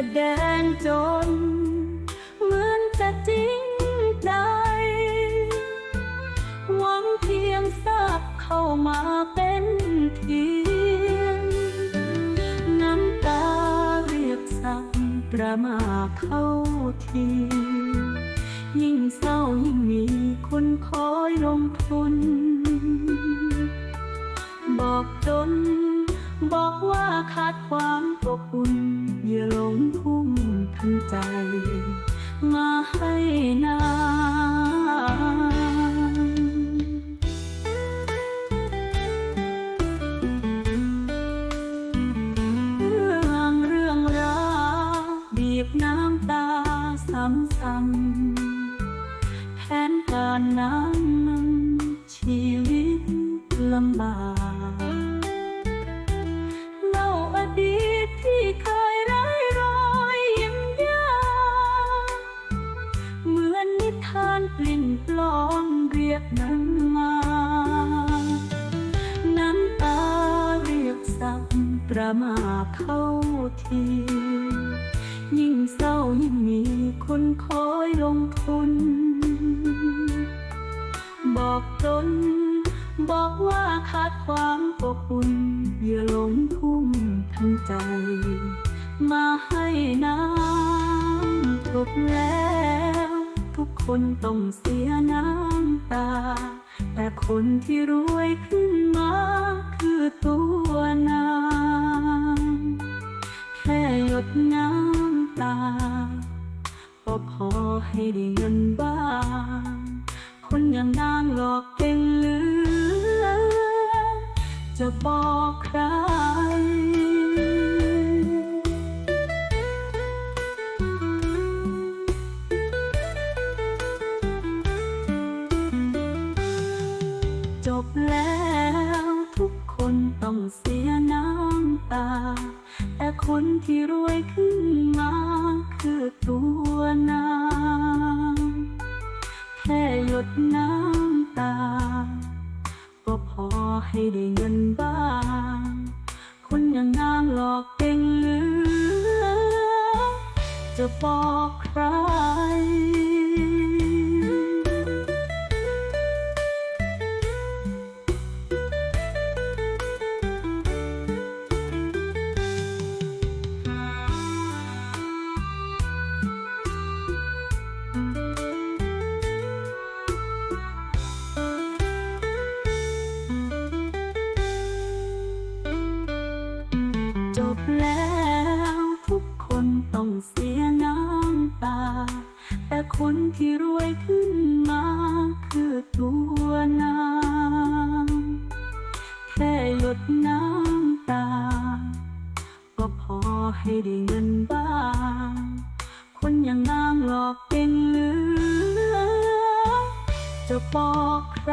แสดงจน เหมือนจะจริงใจหวังเพียงสักเข้ามาเป็นทีน้ำตาเรียกสั่งประมาเข้าทียิ่งเศร้ายิ่งมีคนคอยลงทุน บอกจน บอกว่าขาดความปกุ่น อย่าหลงทุ่มทั้งใจ มาให้นานเรื่องเรื่องราวบีบน้ำตาซ้ำๆแผนการนั้นชีวิตลำบาก กลิ่นปลอมเรียกนั้นมา น้ำตาเรียกสับประมาทเข้าที ยิ่งเศร้ายิ่งมีคนคอยลงทุน บอกตน บอกว่าขาดความอบอุ่นอย่าหลงทุ่มทั้งใจ มาให้น้ำจบแล้ว ทุกคนต้องเสียน้ำตา แต่คนที่รวยขึ้นมาคือตัวนางแค่หยดน้ำตา ก็พอให้ได้เงินบ้าง คนอย่างนางหลอกเก่งเหลือ จะบอกใคร เสียน้ำตา แต่คนที่รวยขึ้นมา คือตัวนางแค่หยดน้ำตา ก็พอให้ได้เงินบ้าง คนอย่างนางหลอกเก่งเหลือ จะบอก บแล้วทุกคนต้องเสียน้ำตา แต่คนที่รวยขึ้นมาคือตัวนางแค่หยดน้ำตา ก็พอให้ได้เงินบ้าง คนอย่างนางหลอกเก่งเหลือ จะบอกใคร